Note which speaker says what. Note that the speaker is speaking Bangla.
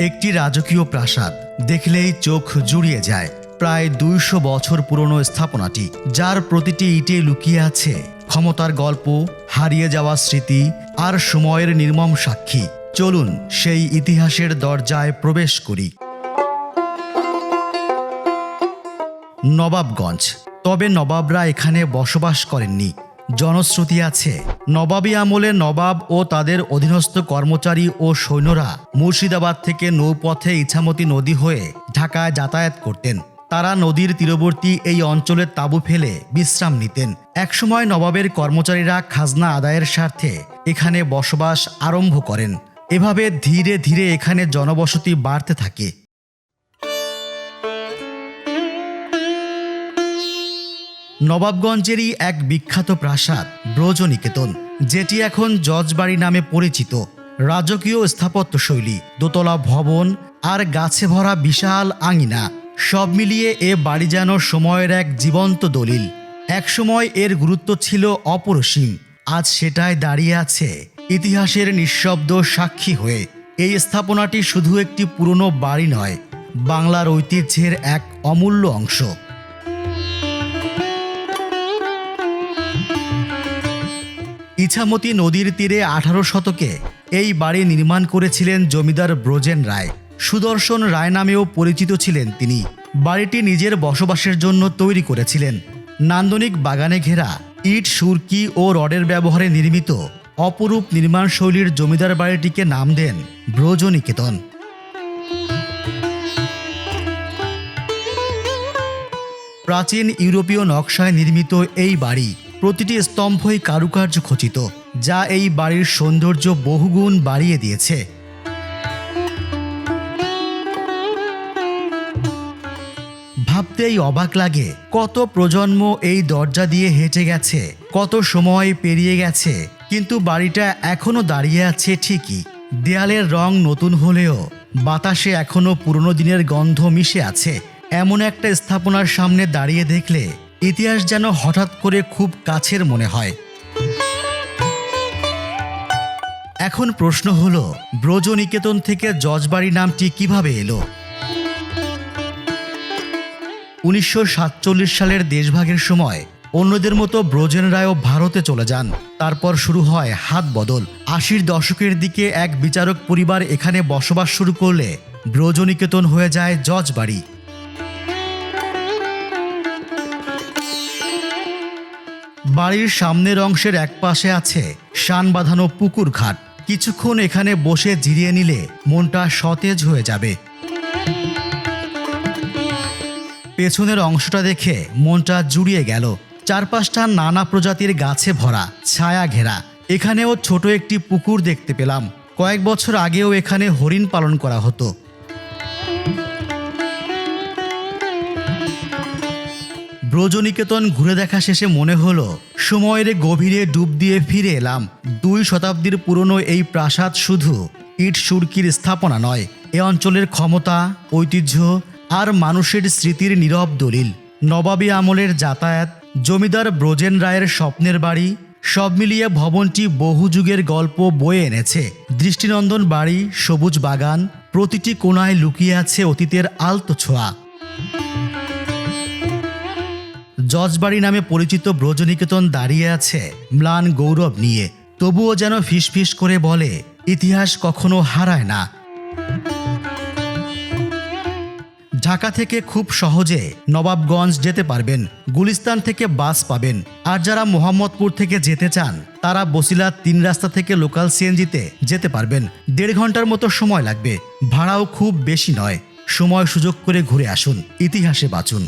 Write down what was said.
Speaker 1: একটি রাজকীয় প্রাসাদ দেখলেই চোখ জুড়িয়ে যায়। প্রায় দুইশো বছর পুরনো স্থাপনাটি, যার প্রতিটি ইটে লুকিয়ে আছে। ক্ষমতার গল্প, হারিয়ে যাওয়া স্মৃতি আর সময়ের নির্মম সাক্ষী। চলুন সেই ইতিহাসের দরজায় প্রবেশ করি। নবাবগঞ্জ। তবে নবাবরা এখানে বসবাস করেননি। জনশ্রুতি আছে। নবাবী আমলে নবাব ও তাদের অধীনস্থ কর্মচারী ও সৈন্যরা মুর্শিদাবাদ থেকে নৌপথে ইছামতি নদী হয়ে ঢাকায় যাতায়াত করতেন। তারা নদীর তীরবর্তী এই অঞ্চলে তাঁবু ফেলে বিশ্রাম নিতেন। একসময় নবাবের কর্মচারীরা খাজনা আদায়ের স্বার্থে এখানে বসবাস আরম্ভ করেন। এভাবে ধীরে ধীরে এখানে জনবসতি বাড়তে থাকে। নবাবগঞ্জেরই এক বিখ্যাত প্রাসাদ, ব্রজনিকেতন। যেটি এখন জজবাড়ি নামে পরিচিত। রাজকীয় স্থাপত্যশৈলী, দোতলা ভবন আর গাছে ভরা বিশাল আঙিনা, সব মিলিয়ে এ বাড়ি যেন সময়ের এক জীবন্ত দলিল। একসময় এর গুরুত্ব ছিল অপরসীম, আজ সেটাই দাঁড়িয়ে আছে ইতিহাসের নিঃশব্দ সাক্ষী হয়ে। এই স্থাপনাটি শুধু একটি পুরনো বাড়ি নয়, বাংলার ঐতিহ্যের এক অমূল্য অংশ। ইছামতি নদীর তীরে আঠারো শতকে এই বাড়ি নির্মাণ করেছিলেন জমিদার ব্রজেন রায়। সুদর্শন রায় নামেও পরিচিত ছিলেন তিনি। বাড়িটি নিজের বসবাসের জন্য তৈরি করেছিলেন। নান্দনিক বাগানে ঘেরা ইট, সুরকি ও রডের ব্যবহারে নির্মিত অপরূপ নির্মাণ শৈলীর জমিদার বাড়িটিকে নাম দেন ব্রজনিকেতন। প্রাচীন ইউরোপীয় নকশায় নির্মিত এই বাড়ি প্রতিটি স্তম্ভই কারুকার্য খচিত, যা এই বাড়ির সৌন্দর্য বহুগুণ বাড়িয়ে দিয়েছে। ভাবতেই অবাক লাগে, কত প্রজন্ম এই দরজা দিয়ে হেঁটে গেছে, কত সময় পেরিয়ে গেছে, কিন্তু বাড়িটা এখনও দাঁড়িয়ে আছে ঠিকই। দেয়ালের রং নতুন হলেও বাতাসে এখনও পুরনো দিনের গন্ধ মিশে আছে, এমন একটা স্থাপনার সামনে দাঁড়িয়ে দেখলে ইতিহাস যেন হঠাৎ করে খুব কাছের মনে হয়। এখন প্রশ্ন হলো, ব্রজনিকেতন থেকে জজবাড়ি নামটি কীভাবে এলো? উনিশশো সাতচল্লিশ সালের দেশভাগের সময় অন্যদের মতো ব্রজেন রায়ও ভারতে চলে যান। তারপর শুরু হয় হাত বদল। আশির দশকের দিকে এক বিচারক পরিবার এখানে বসবাস শুরু করলে ব্রজনিকেতন হয়ে যায় জজবাড়ি। বাড়ির সামনের অংশের এক পাশে আছে শান বাঁধানো পুকুর ঘাট। কিছুক্ষণ এখানে বসে জিরিয়ে নিলে মনটা সতেজ হয়ে যাবে। পেছনের অংশটা দেখে মনটা জুড়িয়ে গেল। চারপাশটা নানা প্রজাতির গাছে ভরা, ছায়া ঘেরা। এখানেও ছোট একটি পুকুর দেখতে পেলাম। কয়েক বছর আগেও এখানে হরিণ পালন করা হতো। ব্রজনিকেতন ঘুরে দেখা শেষে মনে হলো, সময়ের গভীরে ডুব দিয়ে ফিরে এলাম। দুই শতাব্দীর পুরনো এই প্রাসাদ শুধু ইট সুরকির স্থাপনা নয়, এ অঞ্চলের ক্ষমতা, ঐতিহ্য আর মানুষের স্মৃতির নীরব দলিল। নবাবী আমলের যাতায়াত, জমিদার ব্রজেন রায়ের স্বপ্নের বাড়ি, সব মিলিয়ে ভবনটি বহু যুগের গল্প বয়ে এনেছে। দৃষ্টিনন্দন বাড়ি, সবুজ বাগান, প্রতিটি কোণায় লুকিয়ে আছে অতীতের আলতো ছোঁয়া। জজবাড়ি নামে পরিচিত ব্রজনিকেতন দাঁড়িয়ে আছে ম্লান গৌরব নিয়ে। তবুও যেন ফিসফিস করে বলে, ইতিহাস কখনো হারায় না। ঢাকা থেকে খুব সহজে নবাবগঞ্জ যেতে পারবেন, গুলিস্তান থেকে বাস পাবেন। আর যারা মোহাম্মদপুর থেকে যেতে চান, তারা বসিলা তিন রাস্তা থেকে লোকাল সিএনজিতে যেতে পারবেন। দেড় ঘণ্টার মতো সময় লাগবে, ভাড়াও খুব বেশি নয়। সময় সুযোগ করে ঘুরে আসুন, ইতিহাসে বাঁচুন।